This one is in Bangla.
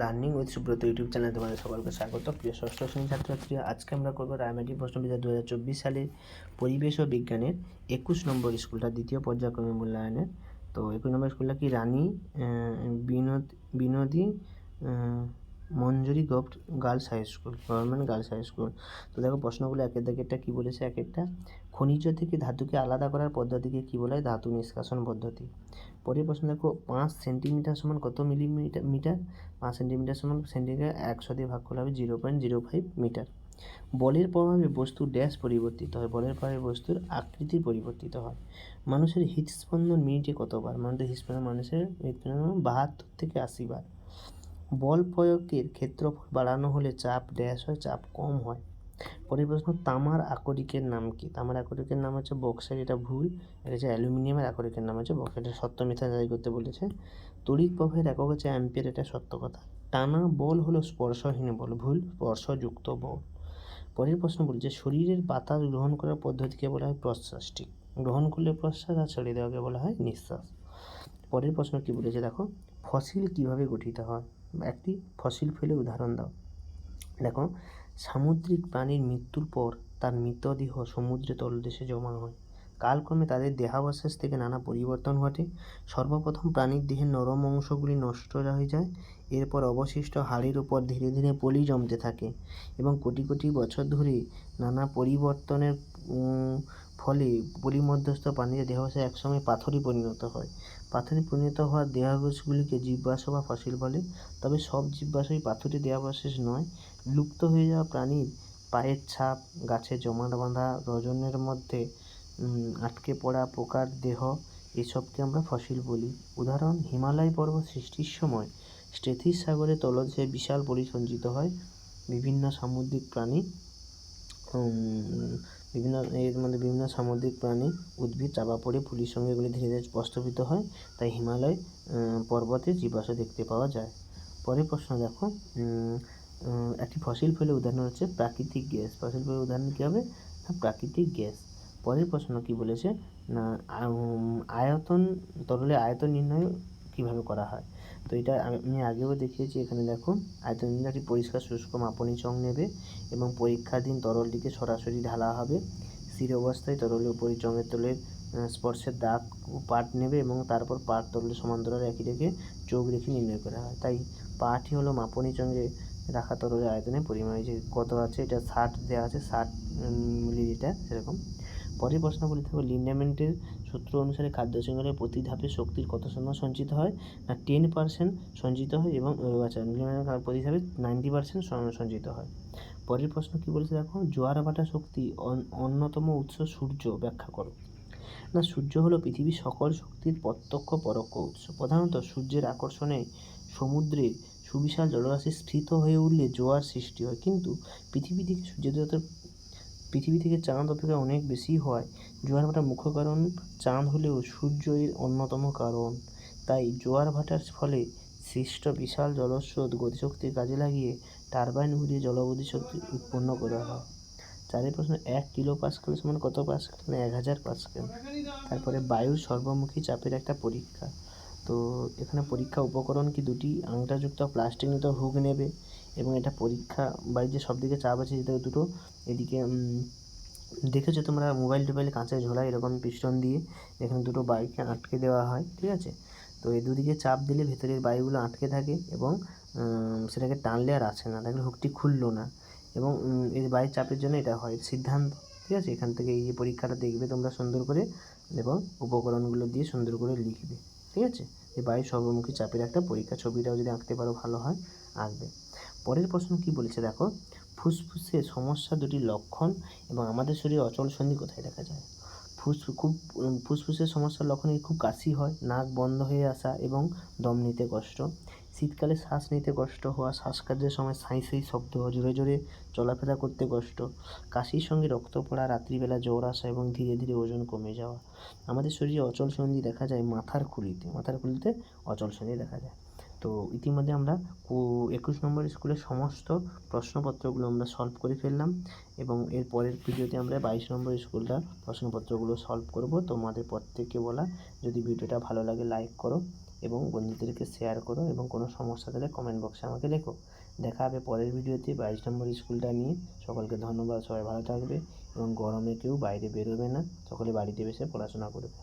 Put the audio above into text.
লার্নিং উইথ সুব্রত ইউটিউব চ্যানেলে তোমাদের সকলকে স্বাগত। প্রিয় ষষ্ঠ শ্রেণি ছাত্রছাত্রী আজকে আমরা করব রায়মাটি প্রশ্নবিদ্যা দু হাজার চব্বিশ সালের পরিবেশ ও বিজ্ঞানের একুশ নম্বর স্কুলটা, দ্বিতীয় পর্যায়ক্রমে মূল্যায়নের। তো একুশ নম্বর স্কুলটা কি Rani Binod, Binodi Manjuri government girls high school, government girls high school. তো দেখো প্রশ্নগুলো একের দিকে একটা কী বলেছে এক একটা খনিজ থেকে ধাতুকে আলাদা করার পদ্ধতিকে কী বলা? হয় ধাতু নিষ্কাশন পদ্ধতি। পরের প্রশ্ন দেখো, পাঁচ সেন্টিমিটার সমান কত মিলিমিটার, মিটার? পাঁচ সেন্টিমিটার সমান সেন্টিমিটার একশো দিয়ে ভাগ করলে হবে zero point zero five metre. বলের প্রভাবে বস্তুর ড্যাশ পরিবর্তিত হয়, বলের প্রভাবে বস্তুর আকৃতি পরিবর্তিত হয়। মানুষের হৃদস্পন্দন মিনিটে কতবার? মানুষের হৃদস্পন্দন মানুষের হৃদস্পন্দন বাহাত্তর থেকে আশি বার। বল প্রয়োগের ক্ষেত্রফল বাড়ানো হলে চাপ ড্যাশ হয়, চাপ কম হয়। পরের প্রশ্ন তামার আকরিকের নাম কি? তামার আকরিকের নাম হচ্ছে বক্সাইট এটা ভুল। এটা হচ্ছে অ্যালুমিনিয়ামের আকরিকের নাম হচ্ছে বক্সাইট এটা সত্য মিথ্যা যাচাই করতে বলেছে। তড়িৎ প্রবাহের একক হচ্ছে অ্যাম্পিয়ার, এটা সত্য কথা। টানা বল হলো স্পর্শহীন বল, ভুল, স্পর্শযুক্ত বল। পরের প্রশ্ন বলছে শরীরের বাতাস গ্রহণ করার পদ্ধতিকে বলা হয় প্রশ্বাসটি গ্রহণ করলে প্রশ্বাস আর ছেড়ে দেওয়াকে বলা হয় নিঃশ্বাস। পরের প্রশ্ন কি বলেছে দেখো? ফসিল কীভাবে গঠিত হয়? একটি ফসিল ফেলে উদাহরণ দাও। দেখো, সামুদ্রিক প্রাণীর মৃত্যুর পর তার মৃতদেহ সমুদ্রে তলদেশে জমা হয়। কালক্রমে তাদের দেহাবশেষ থেকে নানা পরিবর্তন ঘটে। সর্বপ্রথম প্রাণীর দেহের নরম অংশগুলি নষ্ট হয়ে যায়, এরপর অবশিষ্ট হাড়ের উপর ধীরে ধীরে পলি জমতে থাকে এবং কোটি কোটি বছর ধরে নানা পরিবর্তনের ফলে পরিমধ্যস্থ প্রাণীদের দেহাবশেষ একসময় পাথরে পরিণত হয়। পাথরে পরিণত হওয়া দেহাবশেষগুলিকে জীবাশ্ম বা ফসিল বলে। তবে সব জীবাশ্মই পাথরে দেহাবশেষ নয়। লুপ্ত হয়ে যাওয়া প্রাণীর পায়ের ছাপ, গাছে জমাট বাঁধা, রজনের মধ্যে আটকে পড়া পোকার দেহ, এসবকে আমরা ফসিল বলি। উদাহরণ, হিমালয় পর্বত সৃষ্টির সময় স্টেথিস সাগরে তলদেশে বিশাল পরিসঞ্চিত হয়। বিভিন্ন সামুদ্রিক প্রাণী এর মধ্যে বিভিন্ন সামুদ্রিক প্রাণী, উদ্ভিদ চাপা পড়ে পুলির সঙ্গে এগুলি ধীরে ধীরে প্রস্তাবিত হয়। তাই হিমালয় পর্বতে জীবাশ্ম দেখতে পাওয়া যায়। পরের প্রশ্ন দেখো একটি ফসিল ফেলে উদাহরণ হচ্ছে প্রাকৃতিক গ্যাস। ফসিল ফেলে উদাহরণ কী হবে? প্রাকৃতিক গ্যাস। পরের প্রশ্ন কি বলেছে? না আয়তন, তরলে আয়তন নির্ণয় কীভাবে করা হয়? তো এটা আমি- আগেও দেখিয়েছি, এখানে দেখো, আয়তন নির্ণয় একটি পরিষ্কার শুষ্ক মাপনী চং নেবে এবং পরীক্ষাধীন তরলটিকে সরাসরি ঢালা হবে। স্থির অবস্থায় তরলের উপরে চঙের তলের স্পর্শের দাগ ও পাট নেবে এবং তারপর পাট তরলের সমান্তরাল একই রেখে চোখ রেখে নির্ণয় করা হয়। তাই পাটই হলো মাপনী চঙ্গে রাখা তরলের আয়তনের পরিমাণ যে কত আছে, এটা ষাট দেওয়া আছে, ষাট মিলি মিলিলিটার, সেরকম। পরের প্রশ্ন বলি থাকব, লিন্ডামেন্টের সূত্র অনুসারে খাদ্য শৃঙ্খলের প্রতি ধাপে শক্তির কত শতাংশ সঞ্চিত হয়? না, টেন পার্সেন্ট সঞ্চিত হয় এবং প্রতি ধাপে নাইনটি পার্সেন্ট সঞ্চিত হয়। পরের প্রশ্ন কি বলেছে দেখো? জোয়ার ভাটা শক্তি অন- অন্যতম উৎস সূর্য, ব্যাখ্যা করো। না, সূর্য হলো পৃথিবীর সকল শক্তির প্রত্যক্ষ পরোক্ষ উৎস। প্রধানত সূর্যের আকর্ষণে সমুদ্রে সুবিশাল জলরাশি স্থিত হয়ে উঠলে জোয়ার সৃষ্টি হয়। কিন্তু পৃথিবী থেকে সূর্যদেবতার পৃথিবী থেকে চাঁদ অপেক্ষা অনেক বেশি হয়। জোয়ার ভাটার মুখ্য কারণ, চাঁদ হলেও সূর্য এর অন্যতম কারণ। তাই জোয়ার ভাটার ফলে সৃষ্ট বিশাল জলস্রোত গতিশক্তির কাজে লাগিয়ে টারবাইন ঘুরিয়ে জলবদ্ধি শক্তি উৎপন্ন করা হয়। চারের প্রশ্ন এক কিলো পাস্কেল সমান কত পাস্কেল? মানে এক হাজার পাস্কেল। তারপরে বায়ুর সর্বমুখী চাপের একটা পরীক্ষা। তো এখানে পরীক্ষা উপকরণ কি দুটি? আংটাযুক্ত প্লাস্টিক নিতে হুক নেবে এবং এটা পরীক্ষা বাড়ির যে সব দিকে চাপ আছে যেটা দুটো। এদিকে দেখেছ তোমরা মোবাইল টোবাইলে কাঁচের ঝোলা এরকম পিস্টন দিয়ে এখানে দুটো বাইককে আটকে দেওয়া হয়, ঠিক আছে? তো এই দুদিকে চাপ দিলে ভেতরের বায়ুগুলো আটকে থাকে এবং সেটাকে টানলে আর আসে না। দেখলে হুকটি খুললো না। এবং এই বায়ুর চাপের জন্য এটা হয় সিদ্ধান্ত। ঠিক আছে? এখান থেকে এই যে পরীক্ষাটা দেখবে, তোমরা সুন্দর করে এবং উপকরণগুলো দিয়ে সুন্দর করে লিখবে। ঠিক আছে? এই বায়ু সর্বমুখী চাপের একটা পরীক্ষা। ছবিটাও যদি আঁকতে পারো, ভালো হয়, আঁকবে। পরের প্রশ্ন কি বলেছে? দেখো, ফুসফুসে সমস্যা দুটি লক্ষণ এবং আমাদের শরীরে অচল সন্ধি কোথায় দেখা যায়? ফুস খুব ফুসফুসের সমস্যার লক্ষণ খুব কাশি হয়, নাক বন্ধ হয়ে আসা এবং দম নিতে কষ্ট। শীতকালে শ্বাস নিতে কষ্ট হওয়া, শ্বাসকার্যের সময় সাঁই সাঁই শব্দ, জোরে জোরে চলাফেরা করতে কষ্ট, কাশির সঙ্গে রক্ত পড়া, রাত্রিবেলা জ্বর আসা এবং ধীরে ধীরে ওজন কমে যাওয়া। আমাদের শরীরে অচল সন্ধি দেখা যায় মাথার খুলিতে মাথার খুলিতে অচল সন্ধি দেখা যায়। তো ইতিমধ্যে আমরা একুশ নম্বর স্কুলের সমস্ত প্রশ্নপত্রগুলো আমরা সলভ করে ফেললাম এবং এর পরের ভিডিওতে আমরা বাইশ নম্বর স্কুলটা প্রশ্নপত্রগুলো সলভ করব। তোমাদের প্রত্যেককে বলা, যদি ভিডিওটা ভালো লাগে লাইক করো এবং বন্ধুদেরকে শেয়ার করো এবং কোনো সমস্যা থাকলে কমেন্ট বক্সে আমাকে লেখো। দেখা হবে পরের ভিডিওতে বাইশ নম্বর স্কুলটা নিয়ে। সকলকে ধন্যবাদ, সবাই ভালো থাকবে এবং গরমে কেউ বাইরে বেরোবে না, সকলে বাড়িতে বসে পড়াশোনা করবে।